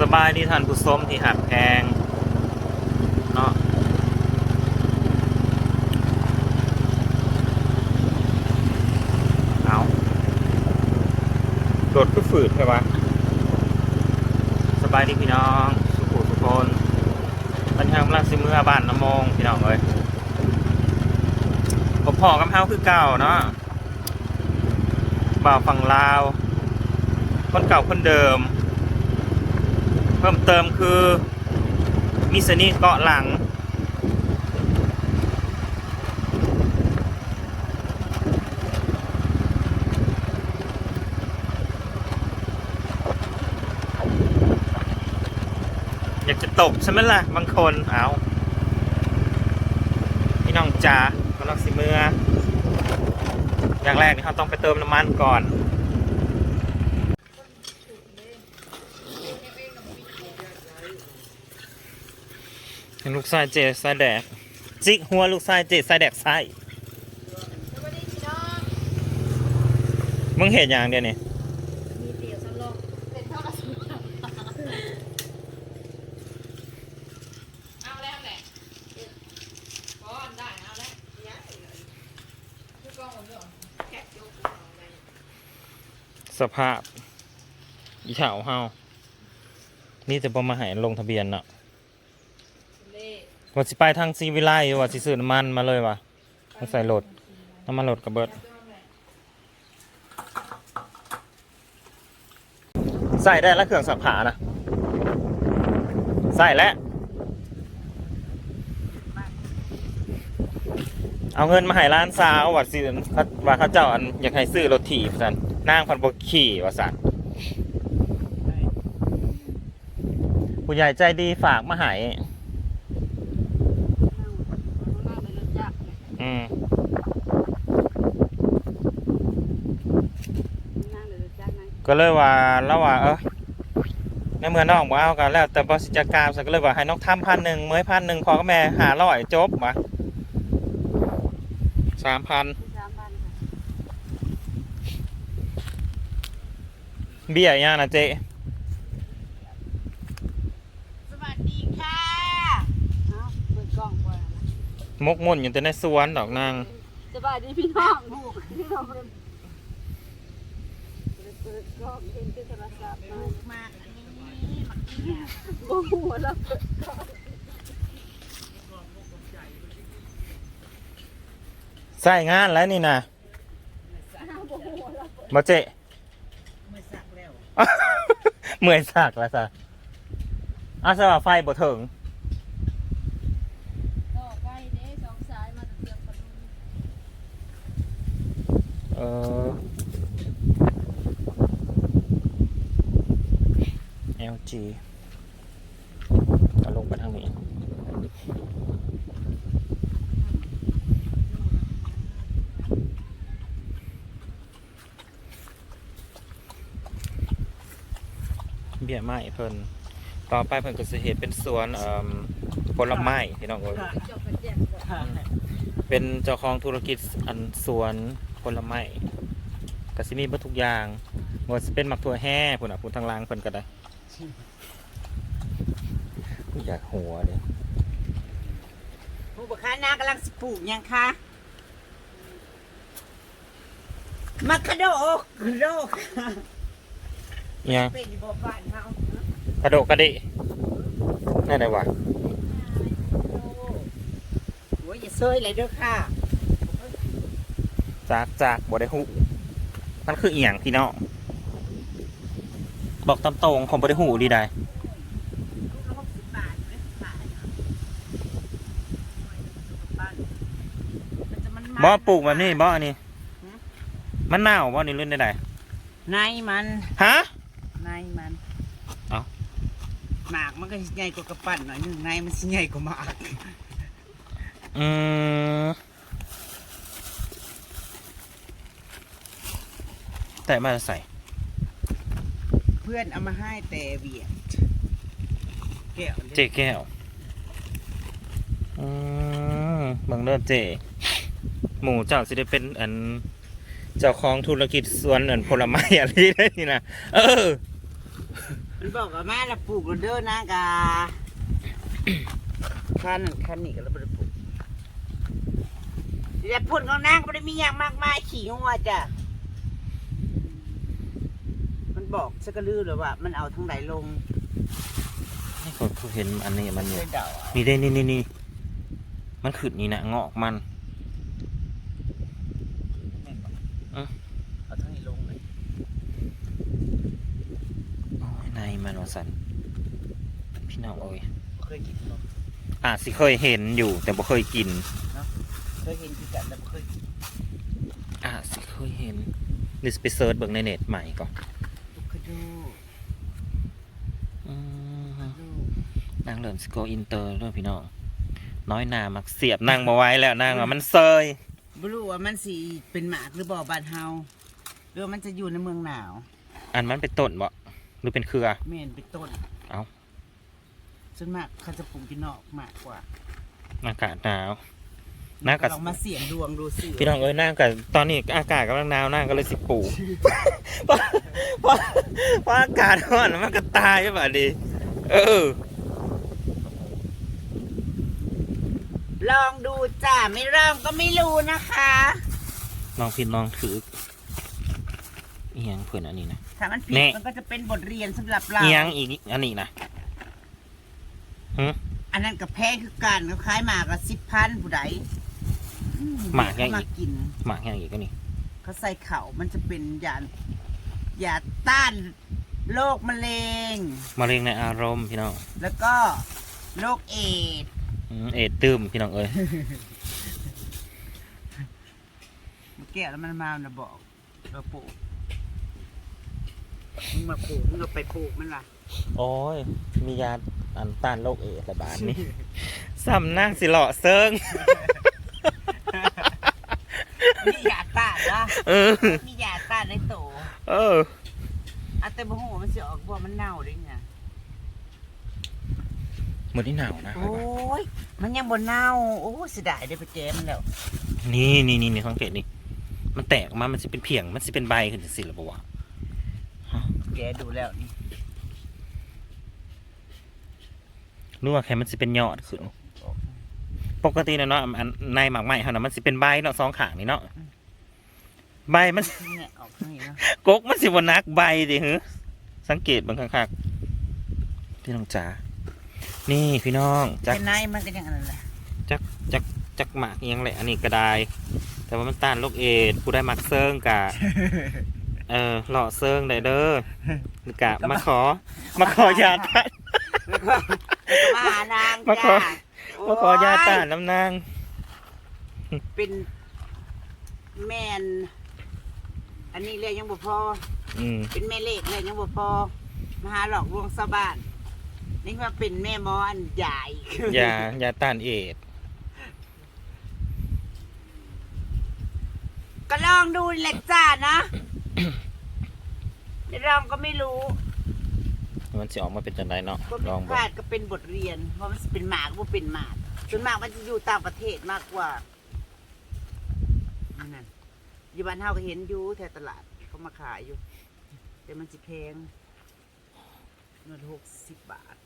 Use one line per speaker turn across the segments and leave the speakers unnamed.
สบายดีท่านผู้ชมที่หักแพงเนาะเอาโดดก็ฝืดใช่ปะสบายดีพี่น้อง สุขุทุกคนปัญหากำลังสิเมื่อบ้านน้ำมงพี่น้องเอ้ยผมพอกับเฮาคือเก่าเนาะบ่าวฝั่งลาว คนเก่าคนเดิมเพิ่มเติมคือมิสนี่เกาะหลัง อยากจะตกใช่ไหมล่ะ บางคน เอาพี่น้องจ๋าก็ลักสิเมืออย่างแรกนี่เขาต้องไปเติมน้ำมันก่อน เห็นลูกชายเจสายแดก จิกหัวลูกชายเจสายแดกไส้
สวัสดีพี่น้อง
มึงเห็นอย่างเดียวนี่
มีเตี๋ยวสลบเป็นเท่ากับสมุนเอาแล้วแหละก้อนได้เอาแล้วยังคือกองหมดเลยแค่ยกเอาไป
สภาพอีเฉาเฮานี่จะประมาหายลงทะเบียนเนาะ ว่าสิไปทางซีวิไลว่าสิซื้อน้ำมันมาเลยว่ะมาใส่รถน้ำมันรถกระเบิด ใส่ได้แล้วเครื่องสับขานะใส่แล้วเอาเงินมาให้ร้านสาวว่าสิว่าเขาเจ้าอันอยากให้ซื้อรถถีบสันนางพันบขี่ว่าสันผู้ใหญ่ใจดีฝากมาให้
นั่งในรถจักรเนี่ย
อืม
นั่งในรถจักรนะ
ก็เลยว่าแล้วว่าเออในเมื่อน้องบ่เอากันแล้ว แต่บริจาคการสักก็เลยว่าให้น้องทำพันหนึ่งเมื่อพันหนึ่งพอก็แม่หาร้อยจบมาสามพัน
สามพันค่ะ
เบี้ยย่างนะเจ๊
สวัสดีค่ะเอาเปิดกล้องก่อนนะ
มกมุ่นอยู่แต่ในสวนดอกนาง
สวัสดีพี่น้องพี่น้องเปิดเปิดกล้องเห็นที่โทรศัพท์มามาอันนี้โอ้โหแล้วเปิดกล้อง
ใส่งานแล้วนี่นะมาเจ๊
ไม่สักแล้ว
เมื่อยสักแล้วซะอาสว่าไฟบ่ถึง
ต่อไปเด้สองสายมาตะเกียบปะลุง
เออ LG ก็ลงไปทางนี้เบี้ยไม้เพิ่นต่อไปเพิ่นก็สิเฮ็ดเป็นสวนเอ่อผลไม้พี่น้องเอ้ย
จบกันแจกก่อน
เป็นเจ้าของธุรกิจอันสวน ผลไม้ก็สิมีเบิดทุกอย่างบ่ว่าสิเป็นหมักถั่วแห่พุ่นน่ะพุ่นทางล่างเพิ่นก็ได้ อยากหัวเด้
ผู้ประค้านากำลังสิปลูกหยังคะมักคาโดกโดก
อิหยัง
เป็นบ่บ้านเฮาก
ระโดดกระดินั่นได้วะ
โอ้ยอย่าเซยเลยเด้อค่ะ
จากจากบ่ได้ฮู้มันคืออีหยังพี่น้องบอกตามตรงผมบ่ได้ฮู้ดีได้
ลูกละหกสิบบาทไหมบาทบ้านมันจะมัน
บ่ปลูกแบบนี้บ่อันนี้ มันหนาวบ่นี่เล่นได้ได
ในมัน
ฮะ
ในมัน
เอ้า
หมากมันก็สิใหญ่กว่ากระปั้นหน่อยหนึงในมันสิใหญ่กว่าหมาก
อืม แต่มาใส่
เพื่อนเอามาให้แต่เวียดแก้ว
เจแก้วอืมเบังเลิศเจ หมูเจ้าสิได้เป็นอัน เจ้าของธุรกิจสวนอันผลไม้อะไรได้นี่นะเออ
มันบอกว่ามาละปลูกแล้วเด้อนะกาคันนั่นคันนี้ก็แล้วบ่ได้ปลูกแต่พูดของนางก็บ่ได้มีอย่างมากมายขี่งัวจ้ะมัน บอกสักกะลือเลยว่า มันเอาทั้งไหนลง
นี่เขาเขาเห็นอันนี้มันอยู่
เลยเดาเอา
นี่ได้นี่นี่นี่มันขึ้นนี่นะงอกมัน
แม่นบ่
อะ
เอาทั้งนี้ลงเลย
โอ้ยในมันว่าสันพี่น้องเอ้ย
บ่เคยกินหรอก
อาจสิเคยเห็นอยู่ แต่บ่เคยกิน
เคยเห็นคือกันแต่บ่เคยกิน
อาจสิเคยเห็นหรือสิไปเซิร์ชเบิ่งในเน็ตใหม่ก่อน
ลูกกระดูก
อืม
กระดูก
นางเริ่มสโกอินเตอร์เรื่องพี่น้องน้อยหนามักเสียบนางมาไว้แล้วนางว่ามันเซย
บ่รู้ว่ามันสิเป็นหมากหรือบ่บ้านเฮาหรือว่ามันจะอยู่ในเมืองหนาว
อันมันเป็นต้นบ่หรือเป็นเครือ
แม่นเป็นต้น
เอ้า
ส่วนมากเขาจะปลูกที่นอกมากกว่า
อากาศหนาวน่ากัด
ลองมาเสี่ยงดวงดูสิ
พี่น้องเอ้ยนางกับตอนนี้อากาศกำลังหนาวนางก็เลยสิปลูกเพราะเพราะเพราะอากาศร้อนมันก็ตายใช่ป่ะดิเออ
ลองดูจ้าไม่ลองก็ไม่รู้นะคะ
ลองพินลองถือเอียงเพื่อนอันนี้นะ
ถ้ามันผิด
แน่
มันก็จะเป็นบทเรียนสำหรับเรา
เอียงอีกอันนี้นะ
อันนั้นกับแพ้คือกันเขาขายหมากละสิบพันผู้ใดอื
หมากยัง
เขมา
อีก
กิน
หมากอย่างอีกก็นี่
เขาใส่เข่ามันจะเป็นยานยาต้านโรคมะเร็ง
มะเร็งในอารมณ์พี่น้อง
แล้วก็โรคเอดส์
อืม เอ็ดตื้มพี่น้องเอ้ย
เมื่อกี้แล้วมันมามันบอกเราปลูกมึงมาปลูกมึงก็ไปปลูกมันล่ะ
โอ้ย มียาอันต้านโรคเอดส์ระบาดนี่สำนักสิเหลาะเซิง
มียาต้านละ
เออ
มียาต้านในโต
เออ
อะแต่บ่ฮู้ว่ามันสิออกบ่มันเน่าได้ไง
เห มือนที่หนาวนะ
โอ้ยมันยังบ่เน่าโอ้ยเสียดายได้ไปแจมมันแล้ว
นี่นี่นี่นี่สังเกตนี่ มันแตกออกมามันจะเป็นเพียง มันจะเป็นใบขึ้นสิหรือเปล่าวะ
แกดูแล้วนี่
นึกว่าแค่มันจะเป็นยอดขึ้นปกตินะเนาะอันในหมากไหม้เขานะมันจะเป็นใบเนาะสองขางนี่เนาะใบมัน
เนี่ยออกทางนี้เนาะ
กกมันสิบนักใบดิฮึสังเกตเบางครั้งๆพี่น้องจ๋า นี่พี่น้องจัก
เป็นในมันก็ยังอันนั้นแหละ
จักจักจักหมากอิหยังแหละอันนี้ก็ได้ แต่ว่ามันต้านโรคเอดส์ผู้ได้มักเซิงกะ เออหล่อเซิงได้เด้อหรือกะมาขอ มาขอยาต้าน
แล้วก็แล้วก็มาหานาง
มาขอ
จ้า
มาขอยาต้าน
โน้ำ
นาง
อ้ยเป็นแมนอันนี้เลยยังบ่พอ
อืม
เป็นแม่เลขเลยยังบ่พอมาหาหลอกลวงชาวบ้าน นี่ว่าเป็นแม่หมออันใหญ่
ยายาต้านเอดส์
ก็ลองดูแหละจ้านะไม่ลองก็ไม่รู้
มันจะออกมาเป็นจังไดเนาะ
ก็
ล
ผิ
อง
ดพ
เบิ่
ลางดก็เป็นบทเรียน เพราะมันสิเป็นหมากว่าเป็นหมากส่วนมากมันจะอยู่ต่างประเทศมากกว่านั่นอยู่บ้านเฮาก็เห็นอยู่แถวตลาดเขามาขายอยู่ แต่มันสิแพงเงินหกสิบบาท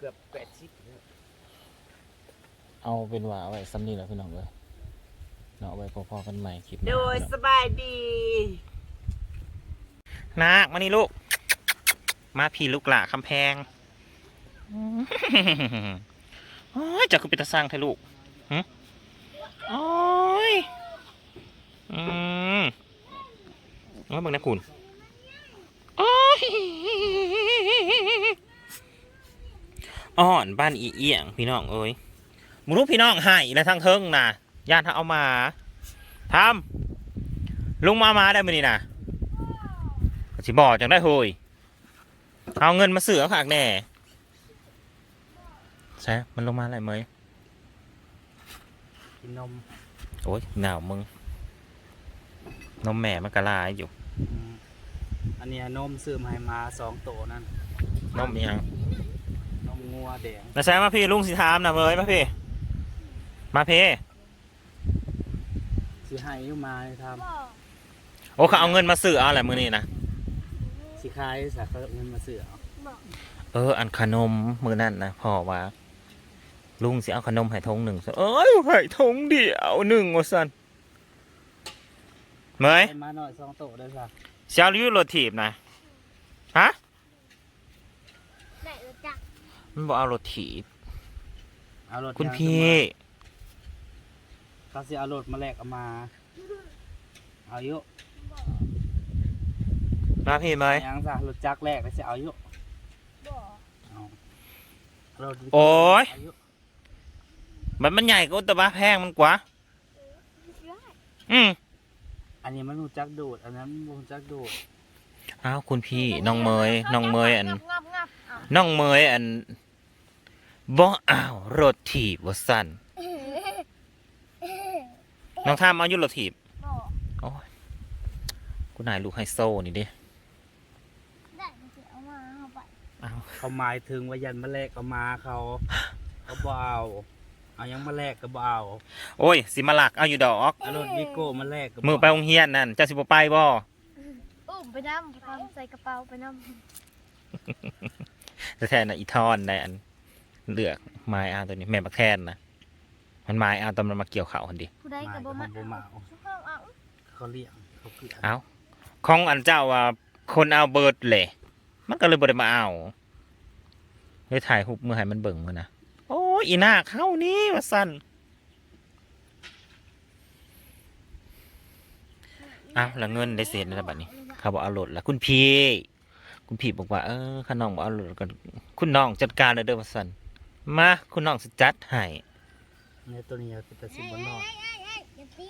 เกือบแปดสิบ
เอาเป็นว่าเอาไว้ซ้ำนี่แหละพี่น้องเลยเนาะเอาไว้พอๆกันใหม่คลิปหน้า
โดยสบายดี
นักมานี่ลูก มาพี่ลูกหล่าคำแพงโอ้ยจะคือเป็นตาสร้างเธอลูกหึโอ้ย อืมว่าเบิ่งนะคุณ อ่อนบ้านอีเอียงพี่น้องเอ้ยมึงรู้พี่น้องให้แล้วทั้งเทิงนะญาติเขาเอามาทำลุงมามาได้ไหมนี่นะสิบอกจังได้โหยเอาเงินมาเสือขากแน่ใช่มันลงมาอะไรไหม
กินนม
โอ้ยหนาวมึงนมแม่มันกระลายอยู่
อันนี้นมซื้อมาให้มาสองโตนั่น
นมยัง
นม งัวแดง
นะใช่มาพี่ลุงสิถามนะเมยมาพี่ มาพี่
ซื้อให้อยู่มาท
โอ้เขาเอาเงินมาเสือเอาอะไรมือนี่นะำ
สิขายสักเขาเอาเงินมาซื้อเอา
บอก
เอออันขนมมือนั่นนะพ่อว่า ลุงสิเอาขนมให้ทงหนึ่งซะเอ้ยให้ทงเดียวหนึ่งว่าสันเมย
ให้มาหน่อยสองโต๊ะได้สัก
เช้าริ้วรถถีบนะฮะ
ได้แล้วจ้ะ
มันบอกเอารถถีบ
เอารถ
คุณ
ยาง
พี่
เขาสิเอารถมาแลกเอามาเอาอยุ
บอก
มาพี่เมย
ยังซะรถจักรแลกแล้วสิเอาอยุ
บอก
เอารถ
โอ้ย
เายุ
มันมันใหญ่กว่าแต่ว่าแพงมันกว่า
ได้
อืม
อันนี้มันรู้จักดูด อันนั้นมันรู้จักดูด
อ้าวคุณพี่น้องเมยน้องเมยอัน
งับงับงับเอา
น้องเมยอันบ่อ้าวรถถีบว่าสั่นน้องท่ามเอาอยุรถถีบ
บอก
โอ้ยกูนายลูกไฮโซนี่ดิ
ได้มันจะเอามาเอาไป
อ้าว
เขาหมายถึงว่ายันมาแลกเอามาเขาเขาบ่เอาเอายังมาแลกก็บ่เอา
โอ้ยสิมาหลักเอาอยู่ดอก
เอารถวิโก้มาแลกก็บ่
มือไปโรงเรียนนั่นเจ้าสิบ่ไปบ่
อุ้มไปน้ำความใส่กระเป๋าไปน้
แต่ แทนน่ะอีทอนในอันเลือกไม้อาตัวนี้แม่บักแทนนะมันไม้อาตอนมันมาเกี่ยวเขาคนดีำ
ผู้ใด
หมาย
กั
กั
บบบ่มา
บ่มาเอา
ชุกเอาเอา
เขาเลี้ยงเขาเกลือ
เอาของอันเจ้าว่าคนเอาเบิร์ดเลยมันก็เลยบ่ได้มาเอาเลยถ่ายหุบมือให้มันเบิ่งมือนะโอ้ยอีหน้าเข้านี่ว่าสั่นอ้าวแล้วเงินได้เศษในบัดนี้เขาบอกเอารถแล้วคุณพี่ คุณพี่บอกว่าเออข้าน้องบอกเอารถกันคุณน้องจัดการเลยเด้อว่าสันมาคุณน้องสิจัดให้
เนี่ยตัวนี้เอาแต่สิบบนนอก
อย่าตี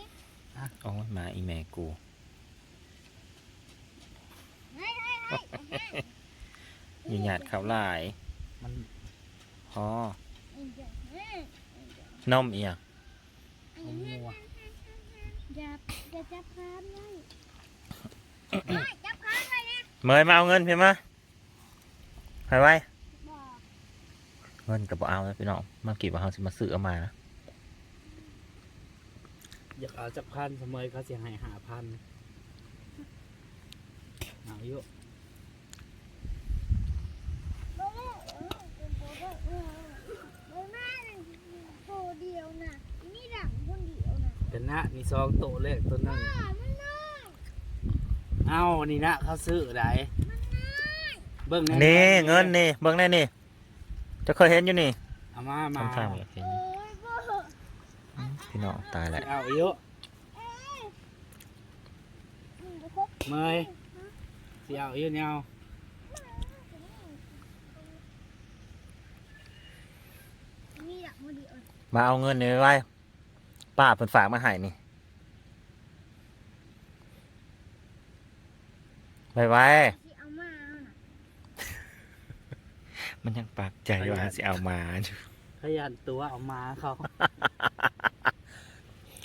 โอ้ยมาอีแม่กูมีหยาดเขาวหลาย
มัน
พอน้อมเอียง
มันมัว
อย่าอย่าจับค้ามเลยไม่จับค้าม เลยนะ
เมยมาเอาเงินเพี่มาไปไว้
บอก
เงินกับบ่เอาแล้วพี่น้องมากี่ว่าเขาสิมาซื้อเอามานะ
อยากเอาจักพันเสมอเขาสิให้หาพันเอาอยู่
บ่ได้เออเป็นบ่ได้เออบ่แม่นโตเดียวน่ะนี่หลังคนเดียวน่ะ
เป็นนะนี่ซองโตะเลขตัวหนึง
อ่ามันน้อย
เอานี่นะเขาซื้อได้เบิ่งแนี่
เงินนี่เบิ่งแน่นี่จะเคยเห็นอยู่นี่
เอามามา
ข้างๆอยากเห็น
โอ้
อยู่
ยบ่
อืมพี่น้องตายแล้ว
เอาอยู่
อืมบ่ครบ
เมยสิเอาอยู่เนี่ยเอา
นี่หลังคนเดียวน่ะ
มาเอาเงินนี่ไว้ป้าเพิ่นฝากมาให้นี่ ไว้ไว้
สิเอามาเอาน่ะ
มันยังปากใจว่าสิเอามาอยู่
ขยันตัวเอามาเขา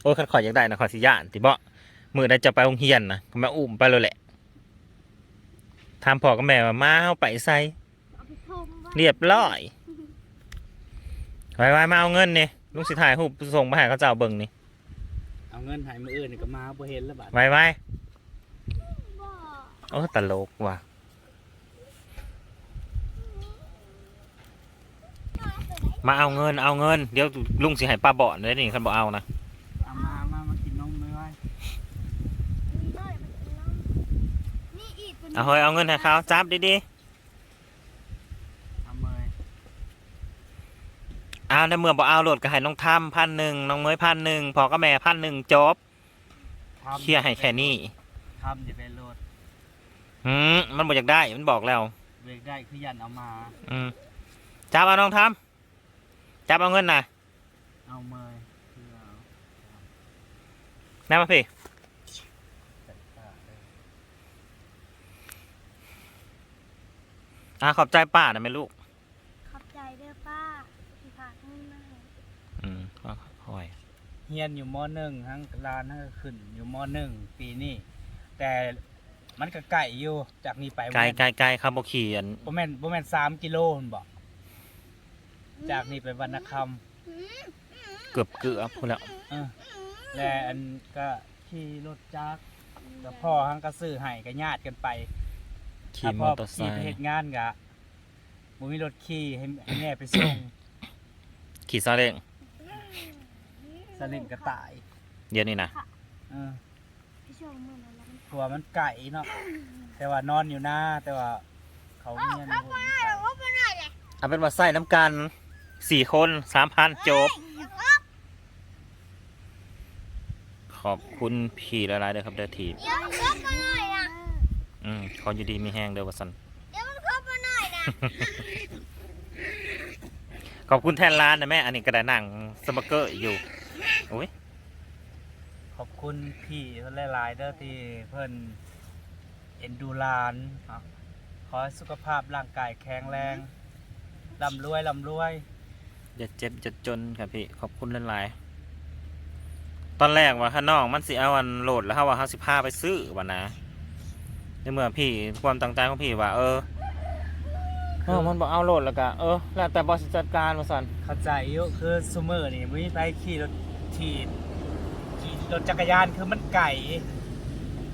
โอ้ยคันขอยอยากได้นะขอยสิย่านติบ่มื้อใดจะไปโรงเรียนนะก็มาอุ้มไปเลยแหละถามพ่อกับแม่ว่ามาเอาไปใส่
เอาไปพรมไว้
เรียบร้อยไว้ไว้มาเอาเงินนี่ลุงสิถ่ายรูปส่งมาให้เขาเจ้าเบิ่งนี่
เอาเงินให้มืออื่นนี่ก็มาบ่เห็นแล้วบัด
ไว้ไว้
บ่
โอ้ตลกว่ะมาเอาเงินเอาเงิน เดี๋ยวลุงสิให้ป้าบ่อนเลยนี่คันบ่เอานะ
เอามามามากินนมไม่ไหว
มีน้อยมันเป็นน้องนี่อีกตัวนี้
เอาเฮ้ยเอาเงินให้เขาจับดี
เอาเมย
ๆเอาในเมื่อบ่เอาโหลดก็ให้น้องทำพันหนึ่งน้องเมยพันหนึ่งพอก็แม่พันหนึ่งจบ
ทำ
เคลียร์ให้แค่นี้
ทำอย่าไปโหล ด
หืมมันบ่อยากได้ มันบอกแล้ว
เบรกได้คือยันเอามา
อืมจับเอาน้องทำจับเอาเงินน่ะ
เอาเมยคือเอา
นั่นมาพี่
จัดการเลย
อ่าขอบใจป้านะแม่ลูก
ขอบใจเด้อป้าที่ฝากเงินมาให้
อืมค่อย
เฮียนอยู่มหนึ่งทั้งร้านทั้งขึ้นอยู่มหนึ่งปีนี้แต่ มันก็ไก่อยู่ จากนี้ไป
ไกลไกลไกลครับบขี่อัน
บ่แม่นบ่แม่นสามกิโลมันบอกจากนี้ไปวรรณค
เกือบเกือบพูดแล้วำ
เออและอันก็ขี่รถจักรกับพ่อทั้งก็ซื้อให้ก็ญาติกันไป
ขี่มอเตอร์ไซ
ถ้าพ่ขี่ไป
ค์
เฮ็ดงานกะบ่มีรถขี่ให้ให้แม่ไปส่ง
ขี่ซาเล้ง
สลิงก็ตาย
เดี๋ยวนี้นะ
เออ
พี่ชม มันอะไรมัน
กลัวมันไก่เนาะแต่ว่านอนอยู่หน้าแต่ว่าเขาเมียน
เขาไม่ได้หรอกว่าไม่ได้เลย
เอาเป็นว่าใส่น้ำกันสี่คนสามพันจบ ขอบคุณพี่หลายๆเด้อครับเด้อทีม
เดี๋ยวมันเข้ามาหน่อยนะ
อืมขออยู่ดีมีแห้งเด้อว่าสัน
เดี๋ยวมันเข้ามาหน่อยนะ
ขอบคุณแทนร้านนะแม่ อันนี้ก็ได้นั่งสมกเกอร์อยู่โอ้ย
ขอบคุณพี่เพิ่นหลายๆเด้อที่เพิ่นเอ็นดูหลานครับขอให้สุขภาพร่างกายแข็งแรงร่ำรวยร่ำรวย
อย่าเจ็บจะจนครับพี่ขอบคุณหลายๆตอนแรกว่าข้างนอกมันสิเอาอันโหลดแล้วเขาว่าเขาสิพาไปซื้อวะนะในเมื่อพี่ความตั้งใจของพี่ว่า เออเออมันบอกเอาโหลดแล้วก็เออแล้วแต่บริษัทจัดการมาสัน
เข้าใจอยู่คือซูเมอร์นี่มุ้ยไปขี่รถถีบขี่ รถจักรยานคือมันไก่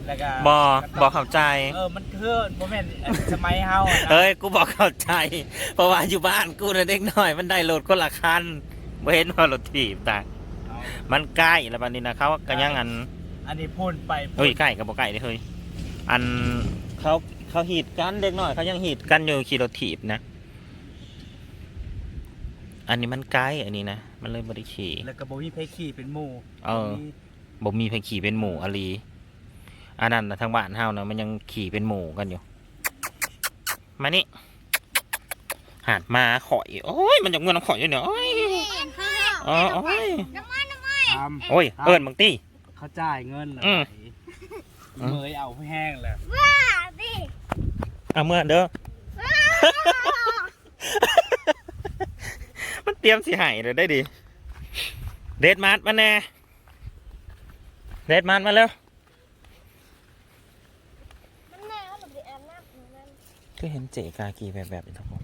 แล้วก็
บอบอกเข้าใจ
เออมันคือโมเมนต์สมัยเฮาอะนะ
เอ้ยกูบอกเข้าใจ เพราะว่าอยู่บ้านกูน่ะเด็กน้อย มันได้โหลดคนละคันบ่เห็นว่ารถถีบแต่
เอา
มันใกล้แล้วบัดนี้นะเขาก็ยังอัน
อันนี้พูดไปพูด
เฮ้ยใกล้กับบ่ใกล้เด้อเฮ้ยอันเขาเขาหีดกันเด็กน้อยเขายังหีดกันอยู่ขี่รถถีบนะ อันนี้มันใกล้อันนี้นะ มันเลยบ่ได้ขี่
แล้วก็บ่มีไผขี่เป็นหมู่
เออ
บ่มี
บ่มีใครขี่เป็นหมู่อลีอันนั้นนะทางบ้านเฮานะมันยังขี่เป็นหมู่กันอยู่ มานี่หาดมาข่อย โอ้ย มันจะเงินน้ำข่อยอยู่เนี่ยโอ้ย
ข้าว
อ๋อโอ้ย
น้ำมันน้ำมัน
ทำ
โอ้ย เอิ้นบางตี
เขาจ่ายเงินเหรอ
อืม
เมยเอาแห้งแล้ว
ว้าดิ
เอาเมื่อเด้อ มันเตรียมสิใหายเลยได้ดิ เดดมาร์ทมาแน่ เดดมาร์ทมาเร็ว
มันแม่เขาหลบไปแอบน้ำของมัน
ก็เห็นเจกากีแบบแบบนี้ทั้งหมด